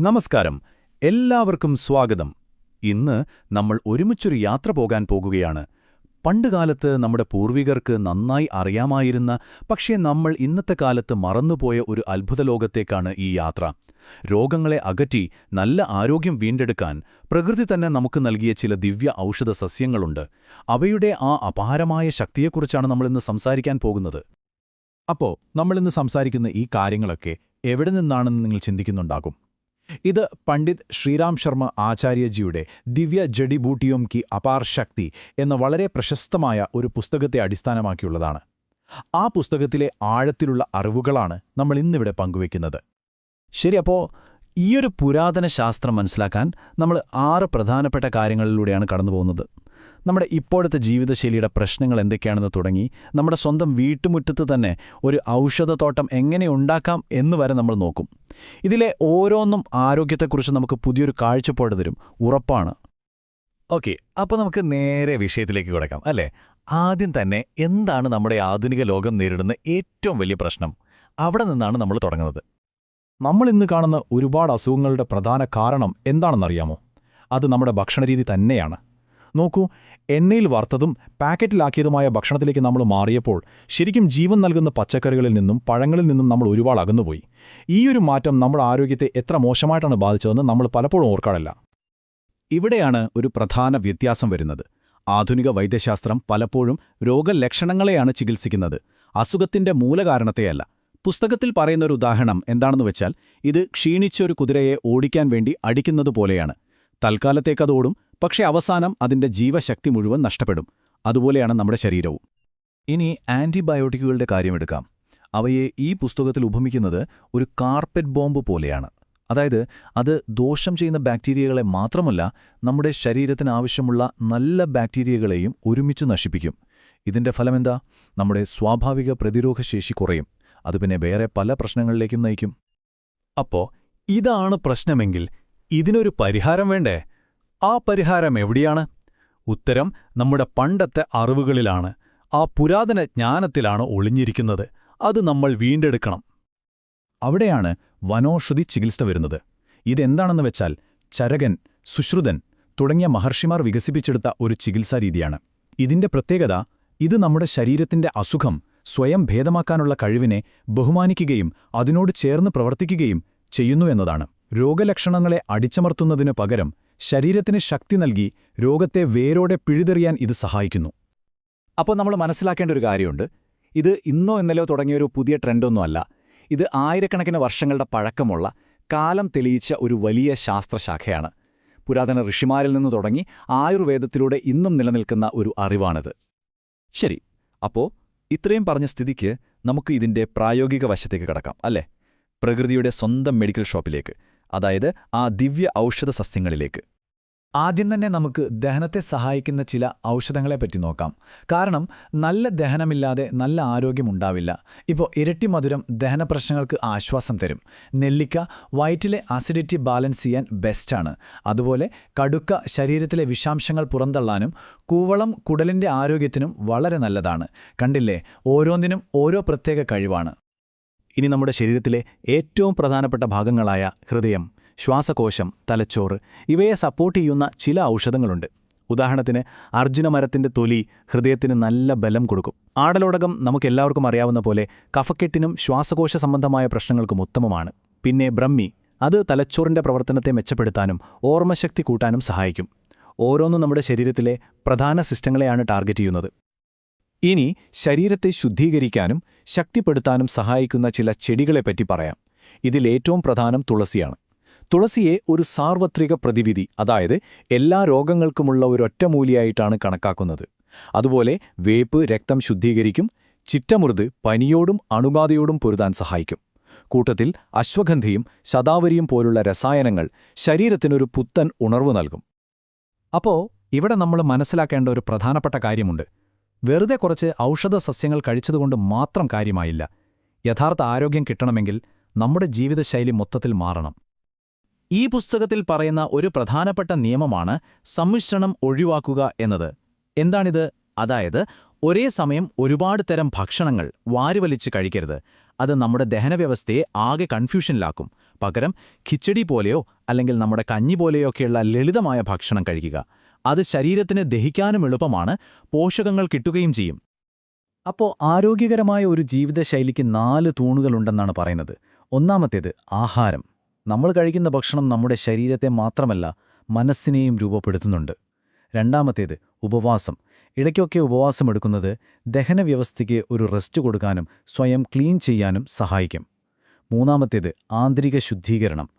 നമസ്കാരം. എല്ലാവർക്കും സ്വാഗതം. ഇന്ന് നമ്മൾ ഒരുമിച്ചൊരു യാത്ര പോകാൻ പോകുകയാണ്. പണ്ടുകാലത്ത് നമ്മുടെ പൂർവികർക്ക് നന്നായി അറിയാമായിരുന്ന പക്ഷേ നമ്മൾ ഇന്നത്തെ കാലത്ത് മറന്നുപോയ ഒരു അത്ഭുത ലോകത്തേക്കാണ് ഈ യാത്ര. രോഗങ്ങളെ അകറ്റി നല്ല ആരോഗ്യം വീണ്ടെടുക്കാൻ പ്രകൃതി തന്നെ നമുക്ക് നൽകിയ ചില ദിവ്യ ഔഷധ സസ്യങ്ങളുണ്ട്. അവയുടെ ആ അപാരമായ ശക്തിയെക്കുറിച്ചാണ് നമ്മളിന്ന് സംസാരിക്കാൻ പോകുന്നത്. അപ്പോ നമ്മളിന്ന് സംസാരിക്കുന്ന ഈ കാര്യങ്ങളൊക്കെ എവിടെ നിന്നാണെന്ന് നിങ്ങൾ ചിന്തിക്കുന്നുണ്ടാകും? ഇത് പണ്ഡിറ്റ് ശ്രീരാം ശർമ്മ ആചാര്യജിയുടെ ദിവ്യ ജഡിബൂട്ടിയോം കി അപാർ ശക്തി എന്ന വളരെ പ്രശസ്തമായ ഒരു പുസ്തകത്തെ അടിസ്ഥാനമാക്കിയുള്ളതാണ്. ആ പുസ്തകത്തിലെ ആഴത്തിലുള്ള അറിവുകളാണ് നമ്മൾ ഇന്നിവിടെ പങ്കുവയ്ക്കുന്നത്. ശരി അപ്പോ ഈയൊരു പുരാതന ശാസ്ത്രം മനസ്സിലാക്കാൻ നമ്മൾ ആറ് പ്രധാനപ്പെട്ട കാര്യങ്ങളിലൂടെയാണ് കടന്നുപോകുന്നത്. നമ്മുടെ ഇപ്പോഴത്തെ ജീവിതശൈലിയുടെ പ്രശ്നങ്ങൾ എന്തൊക്കെയാണെന്ന് തുടങ്ങി നമ്മുടെ സ്വന്തം വീട്ടുമുറ്റത്ത് തന്നെ ഒരു ഔഷധത്തോട്ടം എങ്ങനെ ഉണ്ടാക്കാം എന്ന് വരെ നമ്മൾ നോക്കും. ഇതിലെ ഓരോന്നും ആരോഗ്യത്തെക്കുറിച്ച് നമുക്ക് പുതിയൊരു കാഴ്ചപ്പാട് തരും. ഉറപ്പാണ്. ഓക്കെ അപ്പോൾ നമുക്ക് നേരെ വിഷയത്തിലേക്ക് കിടക്കാം അല്ലേ? ആദ്യം തന്നെ എന്താണ് നമ്മുടെ ആധുനിക ലോകം നേരിടുന്ന ഏറ്റവും വലിയ പ്രശ്നം? അവിടെ നിന്നാണ് നമ്മൾ തുടങ്ങുന്നത്. നമ്മൾ ഇന്ന് കാണുന്ന ഒരുപാട് അസുഖങ്ങളുടെ പ്രധാന കാരണം എന്താണെന്നറിയാമോ? അത് നമ്മുടെ ഭക്ഷണരീതി തന്നെയാണ്. നോക്കൂ എണ്ണയിൽ വറുത്തതും പാക്കറ്റിലാക്കിയതുമായ ഭക്ഷണത്തിലേക്ക് നമ്മൾ മാറിയപ്പോൾ ശരിക്കും ജീവൻ നൽകുന്ന പച്ചക്കറികളിൽ നിന്നും പഴങ്ങളിൽ നിന്നും നമ്മൾ ഒരുപാട് അകന്നുപോയി. ഈയൊരു മാറ്റം നമ്മുടെ ആരോഗ്യത്തെ എത്ര മോശമായിട്ടാണ് ബാധിച്ചതെന്ന് നമ്മൾ പലപ്പോഴും ഓർക്കാറില്ല. ഇവിടെയാണ് ഒരു പ്രധാന വ്യത്യാസം വരുന്നത്. ആധുനിക വൈദ്യശാസ്ത്രം പലപ്പോഴും രോഗലക്ഷണങ്ങളെയാണ് ചികിത്സിക്കുന്നത്. അസുഖത്തിന്റെ മൂലകാരണത്തെയല്ല. പുസ്തകത്തിൽ പറയുന്നൊരു ഉദാഹരണം എന്താണെന്ന് വെച്ചാൽ ഇത് ക്ഷീണിച്ചൊരു കുതിരയെ ഓടിക്കാൻ വേണ്ടി അടിക്കുന്നതുപോലെയാണ്. തൽക്കാലത്തേക്കതോടും പക്ഷേ അവസാനം അതിന്റെ ജീവശക്തി മുഴുവൻ നഷ്ടപ്പെടും. അതുപോലെയാണ് നമ്മുടെ ശരീരവും. ഇനി ആന്റിബയോട്ടിക്കുകളുടെ കാര്യമെടുക്കാം. അവയെ ഈ പുസ്തകത്തിൽ ഉപമിക്കുന്നത് ഒരു കാർപ്പറ്റ് ബോംബ് പോലെയാണ്. അതായത് അത് ദോഷം ചെയ്യുന്ന ബാക്ടീരിയകളെ മാത്രമല്ല നമ്മുടെ ശരീരത്തിന് ആവശ്യമുള്ള നല്ല ബാക്ടീരിയകളെയും ഒരുമിച്ച് നശിപ്പിക്കും. ഇതിന്റെ ഫലമെന്താ? നമ്മുടെ സ്വാഭാവിക പ്രതിരോധശേഷി കുറയും. അത് പിന്നെ വേറെ പല പ്രശ്നങ്ങളിലേക്കും നയിക്കും. അപ്പോ ഇതാണ് പ്രശ്നമെങ്കിൽ ഇതിനൊരു പരിഹാരം വേണ്ടേ? ആ പരിഹാരം എവിടെയാണ്? ഉത്തരം നമ്മുടെ പണ്ടത്തെ അറിവുകളിലാണ്. ആ പുരാതന ജ്ഞാനത്തിലാണ് ഒളിഞ്ഞിരിക്കുന്നത്. അത് നമ്മൾ വീണ്ടെടുക്കണം. അവിടെയാണ് വനോഷധി ചികിത്സ വരുന്നത്. ഇതെന്താണെന്ന് വെച്ചാൽ ചരകൻ സുശ്രുതൻ തുടങ്ങിയ മഹർഷിമാർ വികസിപ്പിച്ചെടുത്ത ഒരു ചികിത്സാരീതിയാണ് ഇതിന്റെ പ്രത്യേകത ഇത് നമ്മുടെ ശരീരത്തിന്റെ അസുഖം സ്വയം ഭേദമാക്കാനുള്ള കഴിവിനെ ബഹുമാനിക്കുകയും അതിനോട് ചേർന്ന് പ്രവർത്തിക്കുകയും ചെയ്യുന്നു എന്നതാണ്. രോഗലക്ഷണങ്ങളെ അടിച്ചമർത്തുന്നതിനു പകരം ശരീരത്തിന് ശക്തി നൽകി രോഗത്തെ വേരോടെ പിഴുതെറിയാൻ ഇത് സഹായിക്കുന്നു. അപ്പോൾ നമ്മൾ മനസ്സിലാക്കേണ്ട ഒരു കാര്യമുണ്ട്. ഇത് ഇന്നോ ഇന്നലെയോ തുടങ്ങിയൊരു പുതിയ ട്രെൻഡൊന്നുമല്ല ഇത് ആയിരക്കണക്കിന് വർഷങ്ങളുടെ പഴക്കമുള്ള കാലം തെളിയിച്ച ഒരു വലിയ ശാസ്ത്രശാഖയാണ്. പുരാതന ഋഷിമാരിൽ നിന്ന് തുടങ്ങി ആയുർവേദത്തിലൂടെ ഇന്നും നിലനിൽക്കുന്ന ഒരു അറിവാണിത്. ശരി അപ്പോൾ ഇത്രയും പറഞ്ഞ സ്ഥിതിക്ക് നമുക്ക് ഇതിന്റെ പ്രായോഗിക വശത്തേക്ക് കടക്കാം അല്ലേ? പ്രകൃതിയുടെ സ്വന്തം മെഡിക്കൽ ഷോപ്പിലേക്ക്. അതായത് ആ ദിവ്യ ഔഷധ സസ്യങ്ങളിലേക്ക്. ആദ്യം തന്നെ നമുക്ക് ദഹനത്തെ സഹായിക്കുന്ന ചില ഔഷധങ്ങളെപ്പറ്റി നോക്കാം. കാരണം നല്ല ദഹനമില്ലാതെ നല്ല ആരോഗ്യമുണ്ടാവില്ല ഇപ്പോൾ ഇരട്ടി മധുരം ദഹന പ്രശ്നങ്ങൾക്ക് ആശ്വാസം തരും. നെല്ലിക്ക വയറ്റിലെ അസിഡിറ്റി ബാലൻസ് ചെയ്യാൻ ബെസ്റ്റാണ് അതുപോലെ കടുക്ക ശരീരത്തിലെ വിഷാംശങ്ങൾ പുറന്തള്ളാനും കൂവളം കുടലിന്റെ ആരോഗ്യത്തിനും വളരെ നല്ലതാണ്. കണ്ടില്ലേ? ഓരോന്നിനും ഓരോ പ്രത്യേക കഴിവാണ്. ഇനി നമ്മുടെ ശരീരത്തിലെ ഏറ്റവും പ്രധാനപ്പെട്ട ഭാഗങ്ങളായ ഹൃദയം ശ്വാസകോശം തലച്ചോറ് ഇവയെ സപ്പോർട്ട് ചെയ്യുന്ന ചില ഔഷധങ്ങളുണ്ട്. ഉദാഹരണത്തിന് അർജുനമരത്തിന്റെ തൊലി ഹൃദയത്തിന് നല്ല ബലം കൊടുക്കും. ആടലോടകം നമുക്കെല്ലാവർക്കും അറിയാവുന്ന പോലെ കഫക്കെട്ടിനും ശ്വാസകോശ സംബന്ധമായ പ്രശ്നങ്ങൾക്കും ഉത്തമമാണ്. പിന്നെ ബ്രഹ്മി അത് തലച്ചോറിന്റെ പ്രവർത്തനത്തെ മെച്ചപ്പെടുത്താനും ഓർമ്മശക്തി കൂട്ടാനും സഹായിക്കും. ഓരോന്നും നമ്മുടെ ശരീരത്തിലെ പ്രധാന സിസ്റ്റങ്ങളെയാണ് ടാർഗറ്റ് ചെയ്യുന്നത്. ഇനി ശരീരത്തെ ശുദ്ധീകരിക്കാനും ശക്തിപ്പെടുത്താനും സഹായിക്കുന്ന ചില ചെടികളെപ്പറ്റി പറയാം. ഇതിലേറ്റവും പ്രധാനം തുളസിയാണ്. തുളസിയെ ഒരു സാർവത്രിക പ്രതിവിധി അതായത് എല്ലാ രോഗങ്ങൾക്കുമുള്ള ഒരൊറ്റമൂലിയായിട്ടാണ് കണക്കാക്കുന്നത്. അതുപോലെ വേപ്പ് രക്തം ശുദ്ധീകരിക്കും ചിറ്റമൃത് പനിയോടും അണുബാധയോടും പൊരുതാൻ സഹായിക്കും. കൂട്ടത്തിൽ അശ്വഗന്ധിയും ശതാവരിയും പോലുള്ള രസായനങ്ങൾ ശരീരത്തിനൊരു പുത്തൻ ഉണർവ് നൽകും. അപ്പോൾ ഇവിടെ നമ്മൾ മനസ്സിലാക്കേണ്ട ഒരു പ്രധാനപ്പെട്ട കാര്യമുണ്ട്. വെറുതെ കുറച്ച് ഔഷധ സസ്യങ്ങൾ കഴിച്ചതുകൊണ്ട് മാത്രം കാര്യമായില്ല. യഥാർത്ഥ ആരോഗ്യം കിട്ടണമെങ്കിൽ നമ്മുടെ ജീവിതശൈലി മൊത്തത്തിൽ മാറണം. ഈ പുസ്തകത്തിൽ പറയുന്ന ഒരു പ്രധാനപ്പെട്ട നിയമമാണ് സമ്മിശ്രണം ഒഴിവാക്കുക എന്നത്. എന്താണിത്? അതായത് ഒരേ സമയം ഒരുപാട് തരം ഭക്ഷണങ്ങൾ വാരിവലിച്ച് കഴിക്കരുത്. അത് നമ്മുടെ ദഹനവ്യവസ്ഥയെ ആകെ കൺഫ്യൂഷനിലാക്കും. പകരം ഖിച്ചടി പോലെയോ അല്ലെങ്കിൽ നമ്മുടെ കഞ്ഞി പോലെയോ ഒക്കെയുള്ള ലളിതമായ ഭക്ഷണം കഴിക്കുക. അത് ശരീരത്തിന് ദഹിക്കാനും എളുപ്പമാണ് പോഷകങ്ങൾ കിട്ടുകയും ചെയ്യും. അപ്പോൾ ആരോഗ്യകരമായ ഒരു ജീവിതശൈലിക്ക് നാല് തൂണുകളുണ്ടെന്നാണ് പറയുന്നത്. ഒന്നാമത്തേത് ആഹാരം. നമ്മൾ കഴിക്കുന്ന ഭക്ഷണം നമ്മുടെ ശരീരത്തെ മാത്രമല്ല മനസ്സിനെയും രൂപപ്പെടുത്തുന്നുണ്ട്. രണ്ടാമത്തേത് ഉപവാസം. ഇടയ്ക്കൊക്കെ ഉപവാസം എടുക്കുന്നത് ദഹനവ്യവസ്ഥയ്ക്ക് ഒരു റെസ്റ്റ് കൊടുക്കാനും സ്വയം ക്ലീൻ ചെയ്യാനും സഹായിക്കും. മൂന്നാമത്തേത് ആന്തരിക ശുദ്ധീകരണം.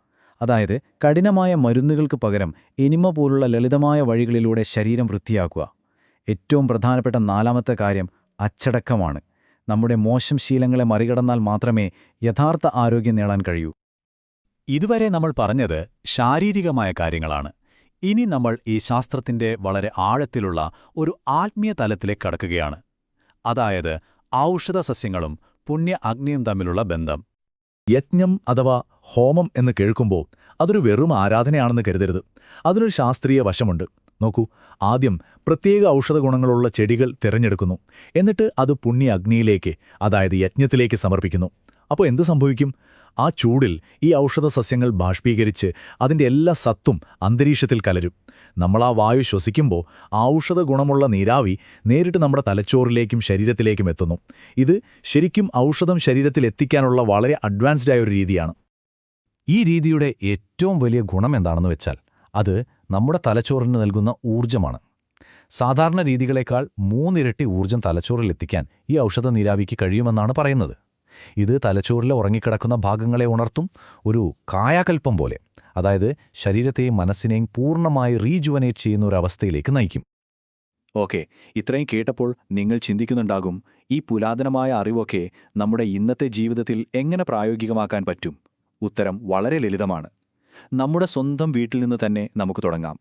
അതായത് കഠിനമായ മരുന്നുകൾക്ക് പകരം എനിമ പോലുള്ള ലളിതമായ വഴികളിലൂടെ ശരീരം വൃത്തിയാക്കുക. ഏറ്റവും പ്രധാനപ്പെട്ട നാലാമത്തെ കാര്യം അച്ചടക്കമാണ്. നമ്മുടെ മോശം ശീലങ്ങളെ മറികടന്നാൽ മാത്രമേ യഥാർത്ഥ ആരോഗ്യം നേടാൻ കഴിയൂ. ഇതുവരെ നമ്മൾ പറഞ്ഞത് ശാരീരികമായ കാര്യങ്ങളാണ്. ഇനി നമ്മൾ ഈ ശാസ്ത്രത്തിന്റെ വളരെ ആഴത്തിലുള്ള ഒരു ആത്മീയ തലത്തിലേക്ക് കടക്കുകയാണ്. അതായത് ഔഷധസസ്യങ്ങളും പുണ്യ അഗ്നിയും തമ്മിലുള്ള ബന്ധം. യജ്ഞം അഥവാ ഹോമം എന്ന് കേൾക്കുമ്പോൾ അതൊരു വെറും ആരാധനയാണെന്ന് കരുതരുത്. അതിനൊരു ശാസ്ത്രീയ വശമുണ്ട്. നോക്കൂ ആദ്യം പ്രത്യേക ഔഷധ ഗുണങ്ങളുള്ള ചെടികൾ തിരഞ്ഞെടുക്കുന്നു. എന്നിട്ട് അത് പുണ്യ അഗ്നിയിലേക്ക് അതായത് യജ്ഞത്തിലേക്ക് സമർപ്പിക്കുന്നു. അപ്പോൾ എന്ത് സംഭവിക്കും? ആ ചൂടിൽ ഈ ഔഷധ സസ്യങ്ങൾ ബാഷ്പീകരിച്ച് അതിന്റെ എല്ലാ സത്തും അന്തരീക്ഷത്തിൽ കലരും. നമ്മൾ ആ വായു ശ്വസിക്കുമ്പോൾ ഔഷധ ഗുണമുള്ള നീരാവി നേരിട്ട് നമ്മുടെ തലച്ചോറിലേക്കും ശരീരത്തിലേക്കും എത്തുന്നു. ഇത് ശരിക്കും ഔഷധം ശരീരത്തിൽ എത്തിക്കാനുള്ള വളരെ അഡ്വാൻസ്ഡ് ആയ ഒരു രീതിയാണ്. ഈ രീതിയുടെ ഏറ്റവും വലിയ ഗുണം എന്താണെന്ന് വെച്ചാൽ അത് നമ്മുടെ തലച്ചോറിന് നൽകുന്ന ഊർജമാണ്. സാധാരണ രീതികളേക്കാൾ മൂന്നിരട്ടി ഊർജം തലച്ചോറിൽ എത്തിക്കാൻ ഈ ഔഷധ നീരാവിക്ക് കഴിയുമെന്നാണ് പറയുന്നത്. ഇത് തലച്ചോറിലെ ഉറങ്ങിക്കിടക്കുന്ന ഭാഗങ്ങളെ ഉണർത്തും ഒരു കായാകൽപ്പം പോലെ. അതായത് ശരീരത്തെയും മനസ്സിനെയും പൂർണമായി റീജുവനേറ്റ് ചെയ്യുന്ന ഒരു അവസ്ഥയിലേക്ക് നയിക്കും. ഓക്കെ ഇത്രയും കേട്ടപ്പോൾ നിങ്ങൾ ചിന്തിക്കുന്നുണ്ടാകും ഈ പുരാതനമായ അറിവൊക്കെ നമ്മുടെ ഇന്നത്തെ ജീവിതത്തിൽ എങ്ങനെ പ്രായോഗികമാക്കാൻ പറ്റും? ഉത്തരം വളരെ ലളിതമാണ്. നമ്മുടെ സ്വന്തം വീട്ടിൽ നിന്ന് തന്നെ നമുക്ക് തുടങ്ങാം.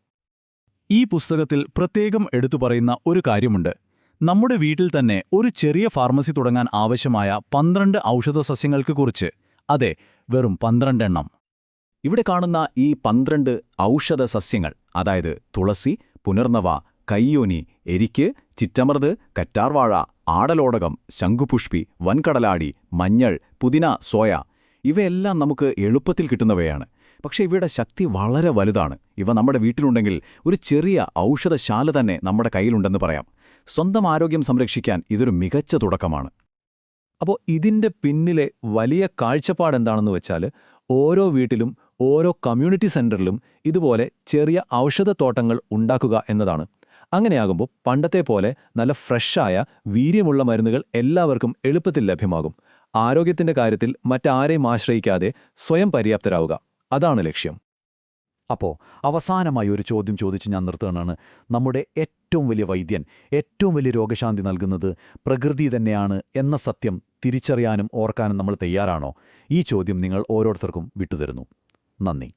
ഈ പുസ്തകത്തിൽ പ്രത്യേകം എടുത്തു പറയുന്ന ഒരു കാര്യമുണ്ട്. നമ്മുടെ വീട്ടിൽ തന്നെ ഒരു ചെറിയ ഫാർമസി തുടങ്ങാൻ ആവശ്യമായ പന്ത്രണ്ട് ഔഷധസസ്യങ്ങൾക്ക് കുറിച്ച്. അതെ വെറും പന്ത്രണ്ടെണ്ണം. ഇവിടെ കാണുന്ന ഈ പന്ത്രണ്ട് ഔഷധ സസ്യങ്ങൾ അതായത് തുളസി പുനർനവ കയ്യോനി എരിക്ക് ചിറ്റമൃത് കറ്റാർവാഴ ആടലോടകം ശംഖുപുഷ്പി വൻകടലാടി മഞ്ഞൾ പുതിന സോയ ഇവയെല്ലാം നമുക്ക് എളുപ്പത്തിൽ കിട്ടുന്നവയാണ്. പക്ഷേ ഇവയുടെ ശക്തി വളരെ വലുതാണ്. ഇവ നമ്മുടെ വീട്ടിലുണ്ടെങ്കിൽ ഒരു ചെറിയ ഔഷധശാല തന്നെ നമ്മുടെ കയ്യിലുണ്ടെന്ന് പറയാം. സ്വന്തം ആരോഗ്യം സംരക്ഷിക്കാൻ ഇതൊരു മികച്ച തുടക്കമാണ്. അപ്പോൾ ഇതിന്റെ പിന്നിലെ വലിയ കാഴ്ചപ്പാടെന്താണെന്ന് വെച്ചാൽ ഓരോ വീട്ടിലും ഓരോ കമ്മ്യൂണിറ്റി സെന്ററിലും ഇതുപോലെ ചെറിയ ഔഷധത്തോട്ടങ്ങൾ ഉണ്ടാക്കുക എന്നതാണ്. അങ്ങനെയാകുമ്പോൾ പണ്ടത്തെ പോലെ നല്ല ഫ്രഷായ വീര്യമുള്ള മരുന്നുകൾ എല്ലാവർക്കും എളുപ്പത്തിൽ ലഭ്യമാകും. ആരോഗ്യത്തിന്റെ കാര്യത്തിൽ മറ്റാരെയും ആശ്രയിക്കാതെ സ്വയം പര്യാപ്തരാവുക. അതാണ് ലക്ഷ്യം. അപ്പോൾ അവസാനമായി ഒരു ചോദ്യം ചോദിച്ച് ഞാൻ നിർത്തുകയാണ്. നമ്മുടെ ഏറ്റവും വലിയ വൈദ്യൻ ഏറ്റവും വലിയ രോഗശാന്തി നൽകുന്നത് പ്രകൃതി തന്നെയാണ് എന്ന സത്യം തിരിച്ചറിയാനും ഓർക്കാനും നമ്മൾ തയ്യാറാണോ? ഈ ചോദ്യം നിങ്ങൾ ഓരോരുത്തർക്കും വിട്ടുതരുന്നു. നന്ദി